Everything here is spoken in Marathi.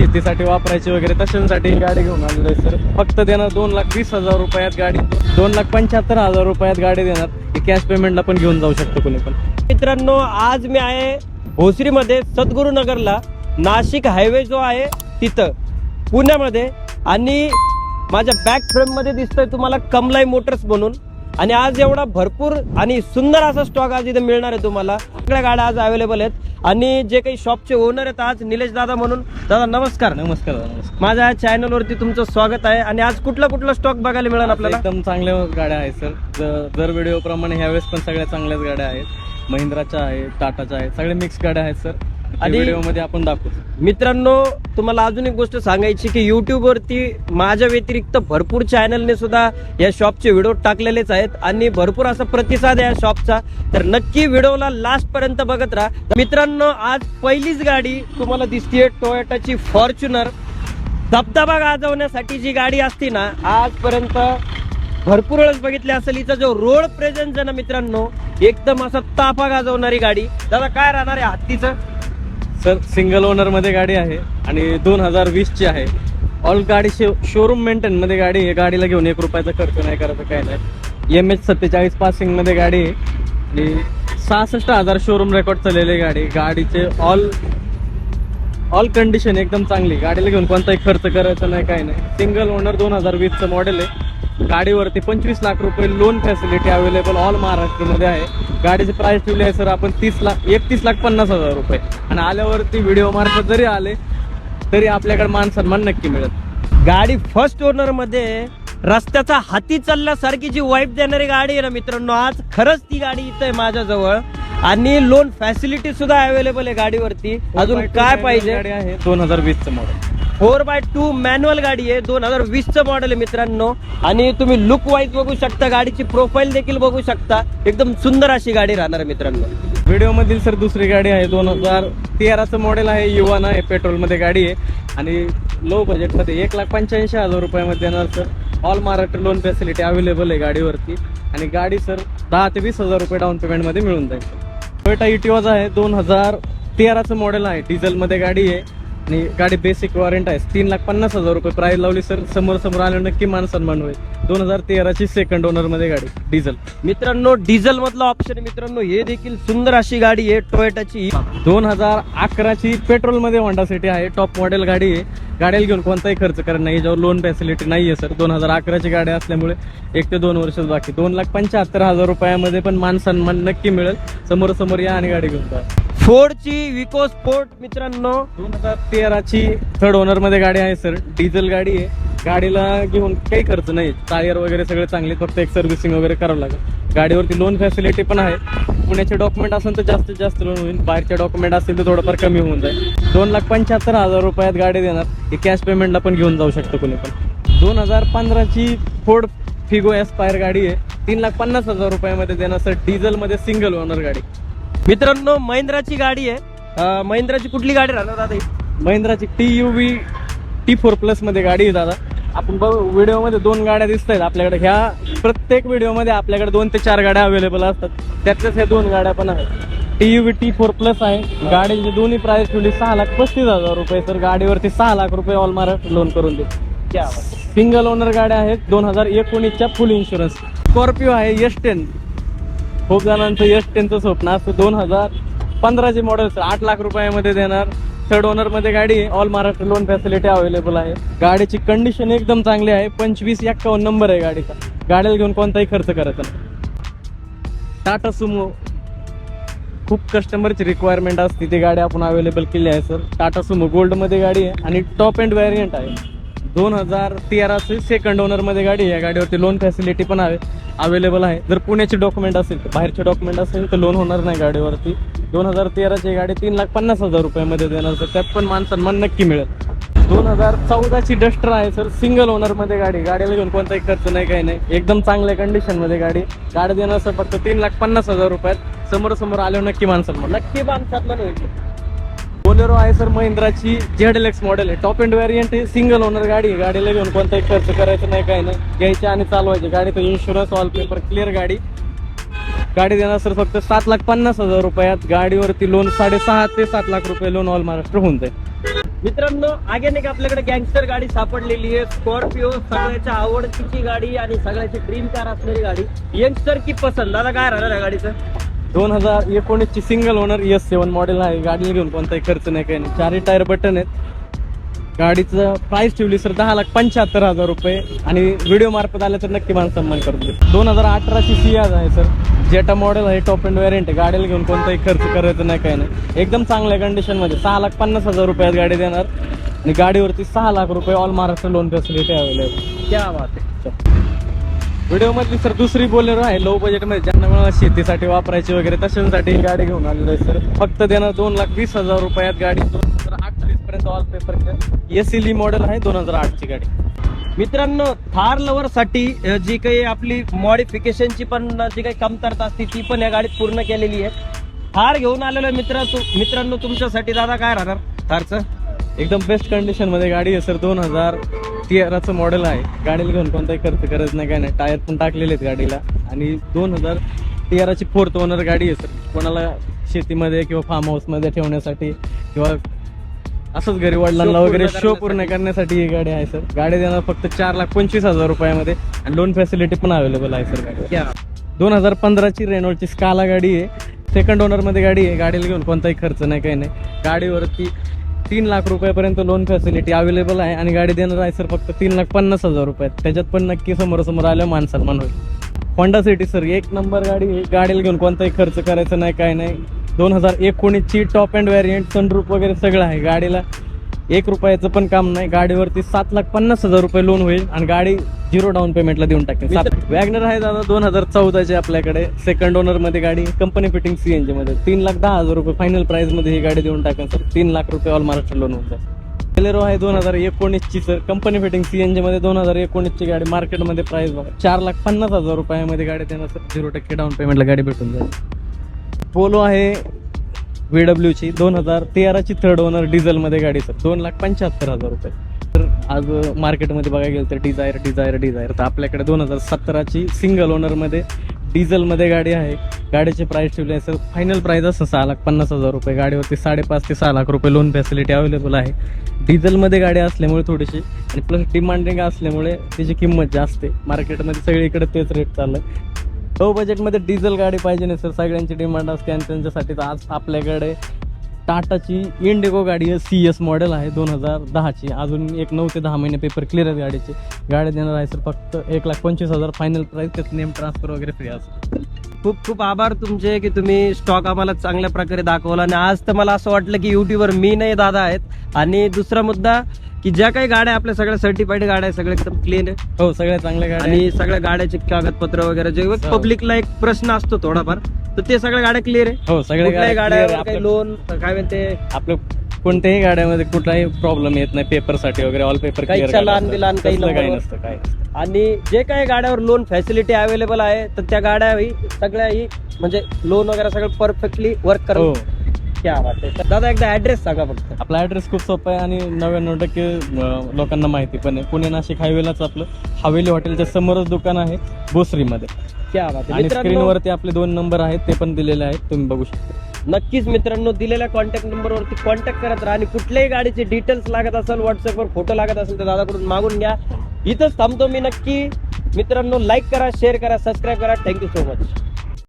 शेतीसाठी वापरायची वगैरे तशांसाठी गाडी घेऊन आलेलो आहे सर फक्त देणार दोन लाख वीस हजार रुपयात गाडी. दोन लाख पंच्याहत्तर हजार रुपयात गाडी देणार. कॅश पेमेंटला पण घेऊन जाऊ शकतो कोणी पण. मित्रांनो आज मी आहे भोसरीमध्ये सद्गुरुनगरला. नाशिक हायवे जो आहे तिथं. पुण्यामध्ये. आणि माझ्या बॅक फ्रेममध्ये दिसतोय तुम्हाला कमलाई मोटर्स म्हणून. आणि आज एवढा भरपूर आणि सुंदर असा स्टॉक आज इथे मिळणार आहे तुम्हाला. सगळ्या गाड्या आज अवेलेबल आहेत. आणि जे काही शॉपचे ओनर आहेत आज निलेश दादा म्हणून. दादा नमस्कार. नमस्कार माझ्या या चॅनलवरती तुमचं स्वागत आहे. आणि आज कुठला कुठला स्टॉक बघायला मिळेल आपल्याला? एकदम चांगल्या गाड्या आहेत सर. दर व्हिडिओ प्रमाणे ह्यावेळेस पण सगळ्या चांगल्याच गाड्या आहेत. महिंद्राच्या आहेत टाटाच्या आहेत सगळे मिक्स गाड्या आहेत सर. आणि- आपण दाखवू. मित्रांनो तुम्हाला अजून एक गोष्ट सांगायची की YouTube वरती माझ्या व्यतिरिक्त भरपूर चॅनलने सुद्धा या शॉपचे व्हिडिओ टाकलेलेच आहेत. आणि भरपूर असा प्रतिसाद आहे या शॉपचा तर नक्की व्हिडिओला लास्ट पर्यंत बघत राहा. तर मित्रांनो आज पहिलीच गाडी तुम्हाला दिसतीये टोयोटाची फॉर्च्युनर धबधबा गाजवण्यासाठी जी गाडी असती ना आजपर्यंत भरपूर वेळेस बघितली असेल हिचा जो रोड प्रेझेन्स आहे ना मित्रांनो एकदम असा ताफा गाजवणारी गाडी. दादा काय राहणार आहे हत्तीचं? सर सिंगल ओनरमध्ये गाडी आहे आणि दोन हजार वीसची आहे. ऑल गाडी शोरूम मेंटेनमध्ये गाडी आहे. गाडीला घेऊन एक रुपयाचा खर्च नाही करायचा काय नाही. एम एच सत्तेचाळीस पासिंगमध्ये गाडी आहे. आणि सहासष्ट हजार शोरूम रेकॉर्ड चाललेली गाडी. गाडीचे ऑल ऑल कंडिशन एकदम चांगली. गाडीला घेऊन कोणताही खर्च करायचा नाही काही नाही. सिंगल ओनर दोन हजार वीसचं मॉडेल आहे. गाडीवरती पंचवीस लाख रुपये लोन फॅसिलिटी अवेलेबल ऑल महाराष्ट्रामध्ये आहे. गाडीची प्राइस ठेवली आहे सर आपण तीस लाख एकतीस लाख पन्नास हजार रुपये. आणि आल्यावरती व्हिडिओ मार्फत जरी आले तरी आपल्याकडे मान सन्मान नक्की मिळेल. गाडी फर्स्ट ओनरमध्ये रस्त्याचा हाती चालल्यासारखी जी वाईफ देणारी गाडी आहे ना मित्रांनो आज खरंच ती गाडी इथं आहे माझ्याजवळ. आणि लोन फॅसिलिटी सुद्धा अवेलेबल आहे गाडीवरती. अजून काय पाहिजे? दोन हजार वीसचं model four by two manual गाडी आहे. दोन हजार वीसचं मॉडेल आहे मित्रांनो. आणि तुम्ही लुक वाईज बघू शकता गाडीची प्रोफाईल देखील बघू शकता. एकदम सुंदर अशी गाडी राहणार आहे मित्रांनो. व्हिडिओ मधील सर दुसरी गाडी आहे. दोन हजार तेराचं मॉडेल आहे. युवाना आहे. पेट्रोलमध्ये गाडी आहे. आणि लो बजेटमध्ये एक लाख पंच्याऐंशी हजार रुपयामध्ये येणार sir. All Maharashtra loan facility available आहे गाडीवरती. आणि गाडी सर दहा ते वीस हजार रुपये डाऊन पेमेंटमध्ये मिळून जाईल. टोयोटा इटिओज आहे. दोन हजार तेराचं मॉडेल आहे. डिझेलमध्ये गाडी आहे. आणि गाडी बेसिक वॉरंट आहे. तीन लाख पन्नास हजार रुपये प्राइस लावली सर समोर समोर आल्यावर नक्की मान सन्मान होईल. दोन हजार तेराची सेकंड ओनरमध्ये गाडी डिझेल मित्रांनो डिझेल मधला ऑप्शन आहे मित्रांनो. हे देखील सुंदर अशी गाडी आहे टोयोटाची. दोन हजार अकराची पेट्रोलमध्ये होंडा सिटी आहे. टॉप मॉडेल गाडी आहे. गाड्याला घेऊन कोणताही खर्च करत नाही. याच्यावर लोन फॅसिलिटी नाही आहे सर दोन हजार अकराची गाडी असल्यामुळे एक ते दोन वर्षच बाकी. दोन लाख पंच्याहत्तर हजार रुपयामध्ये पण मान सन्मान नक्की मिळेल. समोर समोर या आणि गाडी घेऊन जा. फोर्डची विको स्पोर्ट मित्रांनो. दोन हजार तेराची थर्ड ओनरमध्ये गाडी आहे सर. डिझेल गाडी आहे. गाडीला घेऊन काही खर्च नाही. टायर वगैरे सगळे चांगले फक्त एक सर्व्हिसिंग वगैरे करावं लागेल. गाडीवरती लोन फॅसिलिटी पण आहे. पुण्याचे डॉक्युमेंट असेल तर जास्तीत जास्त लोन होईल. बाहेरचे डॉक्युमेंट असतील तर थोडंफार कमी होऊन जाईल. दोन लाख पंच्याहत्तर हजार रुपयात गाडी देणार. ही कॅश पेमेंटला पण घेऊन जाऊ शकतो कोणी पण. दोन हजार पंधराची फोर्ड फिगो एस्पायर गाडी आहे. तीन लाख पन्नास हजार रुपयामध्ये देणार सर. डिझेलमध्ये सिंगल ओनर गाडी. मित्रांनो महिंद्राची गाडी आहे. महिंद्राची कुठली गाडी राहणार दादा ही? महिंद्राची T U V T four प्लसमध्ये गाडी आहे दादा. आपण बघ व्हिडिओमध्ये दोन गाड्या दिसत आहेत आपल्याकडे. ह्या प्रत्येक व्हिडिओमध्ये आपल्याकडे दोन ते चार गाड्या अवेलेबल असतात. त्यातल्याच ह्या दोन गाड्या पण आहेत. T U V T four plus आहे. गाडीची दोन्ही प्राइस ठेवली सहा लाख पस्तीस हजार रुपये. तर गाडीवरती सहा लाख रुपये ऑल महाराष्ट्र लोन करून दे. सिंगल ओनर गाड्या आहेत. दोन हजार एकोणीसच्या फुल इन्शुरन्स स्कॉर्पिओ आहे एस टेन खूप जणांचं यश टेनचं स्वप्न असतं. दोन हजार पंधराचे मॉडेल आठ लाख रुपयामध्ये देणार. थर्ड ओनरमध्ये गाडी आहे all Maharashtra loan facility available आहे. गाडीची कंडिशन एकदम चांगली आहे. पंचवीस एक्कावन्न नंबर आहे गाडीचा. गाडीला घेऊन कोणताही खर्च करत नाही. टाटा सुमो खूप कस्टमरची रिक्वायरमेंट असते. ती गाडी आपण अवेलेबल केली आहे सर टाटा सुमो गोल्डमध्ये गाडी आहे आणि टॉप अँड व्हॅरियंट आहे. दोन हजार तेराचे सेकंड ओनरमध्ये गाडी आहे. या गाडीवरती लोन फॅसिलिटी पण आहे अवेलेबल आहे. जर पुण्याचे डॉक्युमेंट असेल तर बाहेरचे डॉक्युमेंट असेल तर लोन होणार नाही गाडीवरती. दोन हजार तेराची गाडी तीन लाख पन्नास हजार रुपयामध्ये देणार सर त्यात पण मान सन्मान नक्की मिळेल. दोन हजार चौदाची डस्टर आहे सर सिंगल ओनरमध्ये गाडी. गाडीला घेऊन कोणताही खर्च नाही काही नाही. एकदम चांगल्या कंडिशनमध्ये गाडी. गाडी देणार सर फक्त तीन लाख पन्नास हजार रुपयात. समोर समोर आलो नक्की मान सन्मान नक्की माणसातला नाही बोलेरो आहे सर महिंद्राची जेड एक्स मॉडेल आहे. टॉप एंड व्हेरियंट आहे. सिंगल ओनर गाडी आहे. गाडीला घेऊन कोणताही खर्च करायचा नाही काही नाही. घ्यायची आणि चालवायची. गाडीचं इन्शुरन्स ऑल पेपर क्लिअर गाडी. गाडी देणार सर फक्त सात लाख पन्नास हजार रुपयात. गाडीवरती लोन साडेसहा ते सात लाख रुपये लोन ऑल महाराष्ट्र होऊन जाईल. मित्रांनो आगे एक आपल्याकडे गँगस्टर गाडी सापडलेली आहे. स्कॉर्पिओ सगळ्याच्या आवडतीची गाडी आणि सगळ्याची ड्रीम कार असलेली गाडी. यंगस्टर की पसंत. दादा काय राहणार गाडीचं? दोन हजार एकोणीसची single owner S seven model आहे. गाडीला घेऊन कोणताही खर्च नाही काही नाही. चारही टायर बटन आहेत. गाडीचं प्राइस ठेवली सर दहा लाख पंच्याहत्तर हजार रुपये. आणि व्हिडिओ मार्फत आलं तर नक्की मला सन्मान करून दे दोन हजार अठराची सियाज आहे सर जेटा मॉडेल आहे टॉप अँड व्हेरियंट आहे. गाडीला घेऊन कोणताही खर्च करायचं नाही काही नाही. एकदम चांगल्या कंडिशनमध्ये सहा लाख पन्नास हजार रुपयात गाडी देणार. आणि गाडीवरती सहा लाख रुपये all Maharashtra loan facility available क्या बात आहे. व्हिडिओ मधली सर दुसरी बोलेरो आहे लो बजेटमध्ये ज्यांना मला शेतीसाठी वापरायची वगैरे तशांसाठी ही गाडी घेऊन आलेलो आहे सर फक्त देणार दोन लाख वीस हजार रुपयात गाडी दोन हजार अठ्ठावीस पर्यंत ऑल पेपर एस ली मॉडेल आहे दोन हजार आठची गाडी. मित्रांनो थार लवर साठी जी काही आपली मॉडिफिकेशनची पण जी काही कमतरता असते ती पण या गाडीत पूर्ण केलेली आहे. थार घेऊन आलेलो आहे मित्र मित्रांनो तुमच्यासाठी दादा काय राहणार थारचं? एकदम बेस्ट कंडिशनमध्ये गाडी आहे सर दोन हजार तेराचं मॉडेल आहे. गाडीला घेऊन कोणताही खर्च करत नाही काय नाही. टायर पण टाकलेले आहेत गाडीला. आणि दोन हजार तेराची फोर्थ ओनर गाडी आहे सर कोणाला शेतीमध्ये किंवा फार्म हाऊसमध्ये ठेवण्यासाठी किंवा असंच घरी वडिलांना वगैरे शो पूर्ण करण्यासाठी ही गाडी आहे सर गाडी देणार फक्त चार लाख पंचवीस हजार रुपयामध्ये आणि लोन फॅसिलिटी पण अवेलेबल आहे सर गाडी दोन हजार पंधराची रेनॉल्डची स्काला गाडी आहे. सेकंड ओनरमध्ये गाडी आहे. गाडीला घेऊन कोणताही खर्च नाही काही नाही. गाडीवरती तीन लाख रुपयापर्यंत लोन फॅसिलिटी अवेलेबल आहे आणि गाडी देणार आहे सर फक्त तीन लाख पन्नास हजार रुपयात त्याच्यात पण नक्की समोरासमोर आलं मान सन्मान होईल. होंडा सिटी सर एक नंबर गाडी गाडीला घेऊन कोणताही खर्च करायचा नाही काय नाही. दोन हजार एकोणीसची टॉप अँड व्हॅरियंट सनरूप वगैरे सगळं आहे. गाडीला एक रुपयाचं पण काम नाही. गाडीवरती सात लाख पन्नास हजार रुपये लोन होईल आणि गाडी झिरो डाऊन पेमेंटला देऊन टाकेल. वॅगनर आहे दादा दोन हजार चौदाचे आपल्याकडे. सेकंड ओनरमध्ये गाडी कंपनी फिटिंग सीएनजी मध्ये. तीन लाख दहा हजार रुपये फायनल प्राइसमध्ये ही गाडी देऊन टाकेल सर. तीन लाख रुपये ऑल महाराष्ट्र लोन होऊन जाईल. बोलेरो आहे दोन हजार एकोणीसची सर. कंपनी फिटिंग सीएनजी मध्ये दोन हजार एकोणीसची गाडी मार्केटमध्ये प्राइस बघा. चार लाख पन्नास हजार रुपयामध्ये गाडी देणार सर. झिरो टक्के डाऊन पेमेंटला गाडी भेटून जाईल. पोलो आहे व्ही डब्ल्यूची दोन हजार तेराची थर्ड ओनर डिझेलमध्ये गाडी सर दोन लाख पंच्याहत्तर हजार रुपये. तर आज मार्केटमध्ये बघायला गेलं तर डिझायर डिझायर डिझायर तर आपल्याकडे दोन हजार सतराची सिंगल ओनरमध्ये डिझेलमध्ये गाडी आहे. गाडीचे प्राईस ठेवले आहे सर फायनल प्राईज असं सहा लाख पन्नास हजार रुपये. गाडीवरती साडेपाच ते सहा लाख रुपये लोन फॅसिलिटी अवेलेबल आहे. डिझेलमध्ये गाडी असल्यामुळे थोडीशी आणि प्लस डिमांडिंग असल्यामुळे त्याची किंमत जास्त आहे. मार्केटमध्ये सगळीकडे तेच रेट चाललंय. लो बजेटमध्ये डिझेल गाडी पाहिजे नाही सर सगळ्यांची डिमांड असते आणि त्यांच्यासाठी तर आज आपल्याकडे टाटाची इंडिगो गाडी आहे. सी एस मॉडेल आहे दोन हजार दहाची. अजून एक नऊ ते दहा महिने पेपर क्लिअर आहेत गाडीचे. गाडी देणार आहे सर फक्त एक लाख पंचवीस हजार. फायनल प्राईस त्यात नेम ट्रान्सफर वगैरे फ्री असेल खूप खूप आभार तुमचे की तुम्ही स्टॉक आम्हाला चांगल्या प्रकारे दाखवला. आणि आज तर मला असं वाटलं की युट्यूबवर मी नाही दादा आहेत. आणि दुसरा मुद्दा की ज्या काही गाड्या आपल्या सगळ्या सर्टिफाईड गाड्या आहे सगळ्या एकदम क्लीन आहे हो सगळ्या चांगल्या गाड्या. आणि सगळ्या गाड्याचे कागदपत्र वगैरे जे हो. पब्लिकला एक प्रश्न असतो थोडाफार तर ते सगळ्या गाड्या क्लिअर आहे हो सगळ्या कुठल्याही गाड्या आपलं- लोन काय म्हणते आपलं कोणत्याही गाड्यामध्ये कुठलाही प्रॉब्लेम येत नाही पेपरसाठी वगैरे ऑल पेपर काही चलान बिलान, काही. नसतं काय नसतं. आणि जे काही गाड्यावर लोन फॅसिलिटी अवेलेबल आहे तर त्या गाड्या ही सगळ्या ही म्हणजे लोन वगैरे सगळं परफेक्टली वर्क हो करत क्या वाटते दादा एकदा ऍड्रेस सांगा फक्त. आपला ऍड्रेस खूप सोपा आहे आणि नव्याण्णव टक्के अं, लोकांना माहिती पण आहे. पुणे नाशिक हायवेलाच आपलं. हवेली हॉटेलच्या समोरच दुकान आहे भोसरीमध्ये. क्या बात आणि मित्रांनो स्क्रीनवरती आपले दोन नंबर आहेत ते पण दिलेले आहेत. तुम्ही बघू शकता. नक्कीच मित्रांनो दिलेल्या कॉन्टॅक्ट नंबरवरती कॉन्टॅक्ट करत राहा आणि कुठल्याही गाडीचे डिटेल्स लागत असेल व्हॉट्सअपवर फोटो लागत असेल तर दादाकडून मागून घ्या. इथंच थांबतो मी नक्की. मित्रांनो लाईक करा शेअर करा सबस्क्राईब करा. Thank you so much